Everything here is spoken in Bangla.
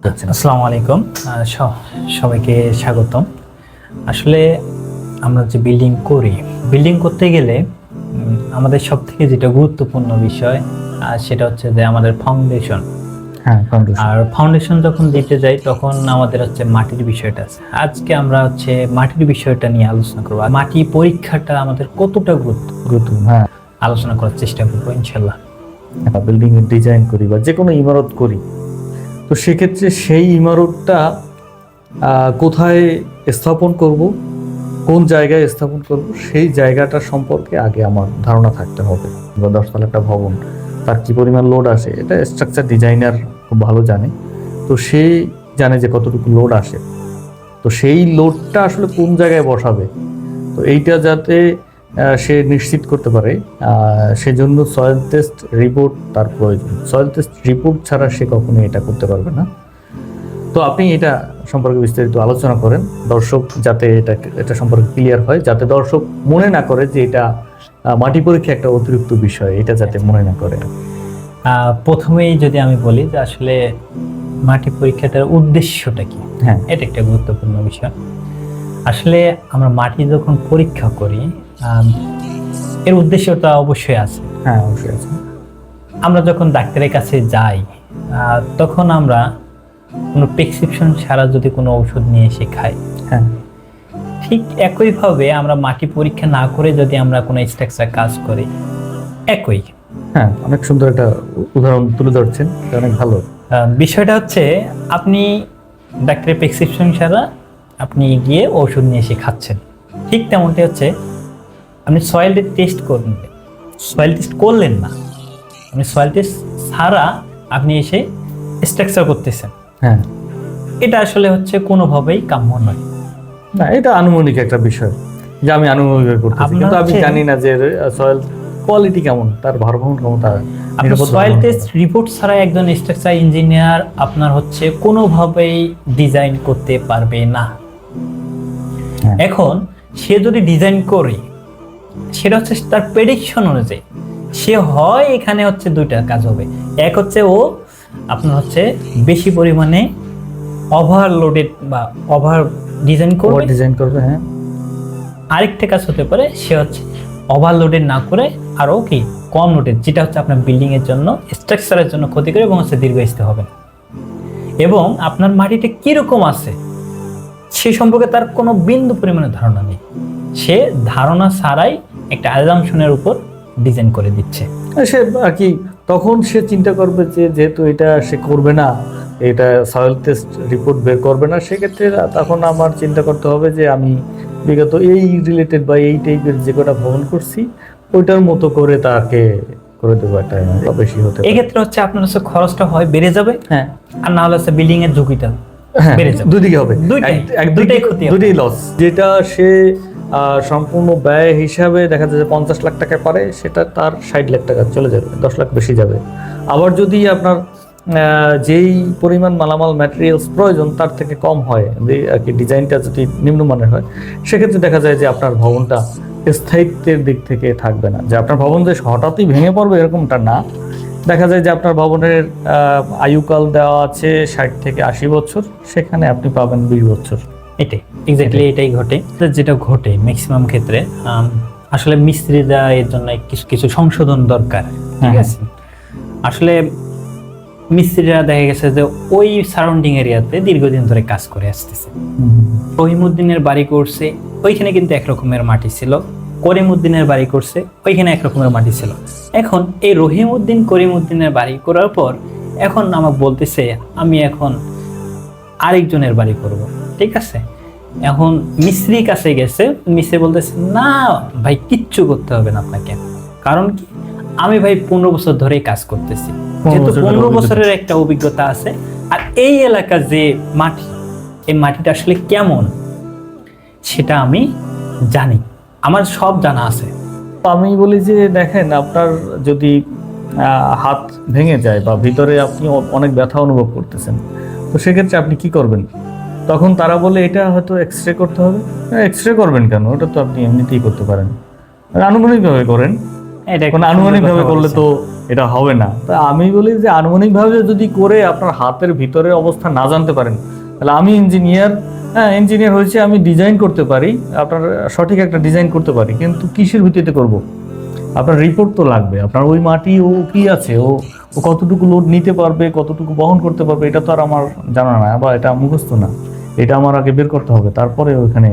আসসালামু আলাইকুম। সবাইকে স্বাগতম। আসলে আমরা যে বিল্ডিং করি বিল্ডিং করতে গেলে আমাদের সব থেকে যেটা গুরুত্বপূর্ণ বিষয় আহ, সেটা হচ্ছে যে আমাদের ফাউন্ডেশন হ্যাঁ আর ফাউন্ডেশন যখন দিতে যাই তখন আমাদের হচ্ছে মাটির বিষয়টা আছে। আজকে আমরা হচ্ছে মাটির বিষয়টা নিয়ে আলোচনা করব। আর মাটি পরীক্ষাটা আমাদের কতটা গুরুত্ব গুরুত্বপূর্ণ? হ্যাঁ। আলোচনা করার চেষ্টা করব ইনশাল্লাহ। বিল্ডিং এর ডিজাইন করি বা যে কোনো ইমারত করি। তো সেক্ষেত্রে সেই ইমারতটা কোথায় স্থাপন করব, কোন জায়গায় স্থাপন করব, সেই জায়গাটা সম্পর্কে আগে আমার ধারণা থাকতে হবে। বা দশতলা একটা ভবন, তার কি পরিমাণ লোড আসে, এটা স্ট্রাকচার ডিজাইনার খুব ভালো জানে। তো সে জানে যে কতটুকু লোড আসে। তো সেই লোডটা আসলে কোন জায়গায় বসাবে? তো এইটা যাতে সে নিশ্চিত করতে পারে। সেজন্য সয়েল টেস্ট রিপোর্ট তার প্রয়োজন। সয়েল টেস্ট রিপোর্ট ছাড়া সে কখনোই এটা করতে পারবে না। তো আপনি এটা সম্পর্কে বিস্তারিত আলোচনা করেন। দর্শক যাতে এটা এটা সম্পর্কে ক্লিয়ার হয় যাতে দর্শক মনে না করে যে এটা মাটি পরীক্ষা একটা অতিরিক্ত বিষয় এটা যাতে মনে না করে। প্রথমেই যদি আমি বলি যে আসলে মাটি পরীক্ষাটার উদ্দেশ্যটা কি? হ্যাঁ। এটা একটা গুরুত্বপূর্ণ বিষয়। আসলে আমরা মাটি যখন পরীক্ষা করি এর উদ্দেশ্যটা অবশ্যই আছে। হ্যাঁ অবশ্যই আছে। আমরা যখন ডাক্তারের কাছে যাই তখন আমরা কোনো প্রেসক্রিপশন ছাড়া যদি কোনো ওষুধ নিয়ে এসে খাই হ্যাঁ। ঠিক একইভাবে আমরা মাটি পরীক্ষা না করে যদি আমরা কোনো স্ট্রাকচার কাজ করি একই। হ্যাঁ অনেক সুন্দর একটা উদাহরণ তুলে ধরছেন এটা অনেক ভালো। বিষয়টা হচ্ছে আপনি ডাক্তারের প্রেসক্রিপশন ছাড়া আপনি গিয়ে ওষুধ নিয়ে এসে খাচ্ছেন। ঠিক তেমনটি হচ্ছে আপনি সয়েল টেস্ট করবেন সয়েল টেস্ট করলেন না। আপনি সয়েল টেস্ট ছাড়া আপনি এসে স্ট্রাকচার করতেছেন। হ্যাঁ। এটা আসলে হচ্ছে কোনোভাবেই কাম্য নয়। না এটা আনুমানিক একটা বিষয় যে আমি আনুমানিক করতেছি। কিন্তু আমি জানি না যে সয়েল কোয়ালিটি কেমন তার ভারবহন ক্ষমতা নিরাপদ সয়েল টেস্ট রিপোর্ট ছাড়া একজন স্ট্রাকচার ইঞ্জিনিয়ার আপনার হচ্ছে কোনোভাবেই ডিজাইন করতে পারবে না। হ্যাঁ। এখন সে যদি ডিজাইন করে সেটা হচ্ছে তার প্রেডিকশন অনুযায়ী। সে হয় এখানে হচ্ছে দুইটা কাজ হবে। এক হচ্ছে ও আপনার হচ্ছে বেশি পরিমাণে ওভারলোডেড বা ওভার ডিজাইন করবে। ডিজাইন করবে হ্যাঁ। আরেকটা কাজ হতে পারে সে হচ্ছে ওভারলোডেড না করে আরও কি কম লোডেড যেটা হচ্ছে আপনার বিল্ডিংয়ের জন্য স্ট্রাকচারের জন্য ক্ষতি করে এবং হচ্ছে দীর্ঘস্থায়ী হবে না। এবং আপনার মাটিটা কীরকম আছে সে সম্পর্কে তার কোনো বিন্দু পরিমাণে ধারণা নেই। সে ধারণা ছাড়াই একটা অ্যাজামশনের উপর ডিজাইন করে দিচ্ছে। সে আর কি তখন সে চিন্তা করবে যে যেহেতু এটা সে করবে না এটা সয়েল টেস্ট রিপোর্ট বের করবে না সেক্ষেত্রে তখন আমার চিন্তা করতে হবে যে আমি বিগত এই রিলেটেড বা এই টাইপের যে কটা ভ্রমণ করছি ওইটার মতো করে তাকে করে দেবো একটা বেশি হতে এক্ষেত্রে হচ্ছে আপনার হচ্ছে খরচটা হয় বেড়ে যাবে হ্যাঁ। আর না হলে হচ্ছে বিল্ডিং এর ঝুঁকিটা। হ্যাঁ দুদিকে হবে। দুইটাই লস যেটা সে সম্পূর্ণ ব্যয় হিসাবে দেখা যায় যে পঞ্চাশ লাখ টাকা পারে সেটা তার ষাট লাখ টাকা চলে যাবে দশ লাখ বেশি যাবে। আবার যদি আপনার যেই পরিমাণ মালামাল ম্যাটেরিয়ালস প্রয়োজন তার থেকে কম হয় যে আর কি ডিজাইনটা যদি নিম্নমানের হয় সেক্ষেত্রে দেখা যায় যে আপনার ভবনটা স্থায়িত্বের দিক থেকে থাকবে না। যে আপনার ভবন যে হঠাৎই ভেঙে পড়বে এরকমটা না দেখা যায় যে আপনার ভবনের আয়ুকাল দেওয়া আছে ষাট থেকে আশি বছর সেখানে আপনি পাবেন বিশ বছর। এটাই এক্স্যাক্টলি এটাই। ঘটে। যেটা ঘটে ম্যাক্সিমাম ক্ষেত্রে আসলে মিস্ত্রিরা এর জন্য কিছু কিছু সংশোধন দরকার ঠিক হ্যাঁ। আছে? আসলে মিস্ত্রিরা দেখা গেছে যে ওই সারাউন্ডিং এরিয়াতে দীর্ঘদিন ধরে কাজ করে আসতেছে। রহিমউদ্দিনের বাড়ি করছে ওইখানে কিন্তু একরকমের মাটি ছিল। করিমউদ্দিনের বাড়ি করছে ওইখানে একরকমের মাটি ছিল। এখন এই রহিম রহিমউদ্দিন করিমউদ্দিনের বাড়ি করার পর এখন আমাকে বলতেছে আমি এখন আরেকজনের বাড়ি করব। ঠিক আছে? এখন মিস্ত্রি কাছে গেছে মিস্ত্রি বলতেছে না ভাই কিচ্ছু করতে হবে না আপনাকে। কারণ কি? আমি ভাই পনেরো বছর ধরেই কাজ করতেছি। যেহেতু পনেরো বছরের একটা অভিজ্ঞতা আছে আর এই এলাকার যে মাটি এই মাটিটা আসলে কেমন সেটা আমি জানি। আমার সব জানা আছে। আমি বলি যে দেখেন আপনার যদি হাত ভেঙে যায় বা ভিতরে আপনি অনেক ব্যথা অনুভব করতেছেন তো সেক্ষেত্রে আপনি কি করবেন? তখন তারা বলে এটা হয়তো এক্স রে করতে হবে। এক্স রে করবেন কেন? ওটা তো আপনি এমনিতেই করতে পারেন। আনুমানিকভাবে করেন। এটা মানে সুন্দর আনুমানিক ভাবে কথা করলে তো এটা হবে না। তা আমি বলি যে আনুমানিকভাবে যদি করে আপনার হাতের ভিতরের অবস্থা না জানতে পারেন তাহলে আমি ইঞ্জিনিয়ার হ্যাঁ ইঞ্জিনিয়ার হয়েছে, আমি ডিজাইন করতে পারি, আপনার সঠিক একটা ডিজাইন করতে পারি, কিন্তু কিসের ভিত্তিতে করব? আপনার রিপোর্ট তো লাগবে, আপনার ওই মাটি ও কি আছে, ও ও কতটুকু লোড নিতে পারবে, কতটুকু বহন করতে পারবে, এটা তো আর আমার জানা না, বা এটা মুখস্থ না, এটা আমার আগে বের করতে হবে, তারপরে ওইখানে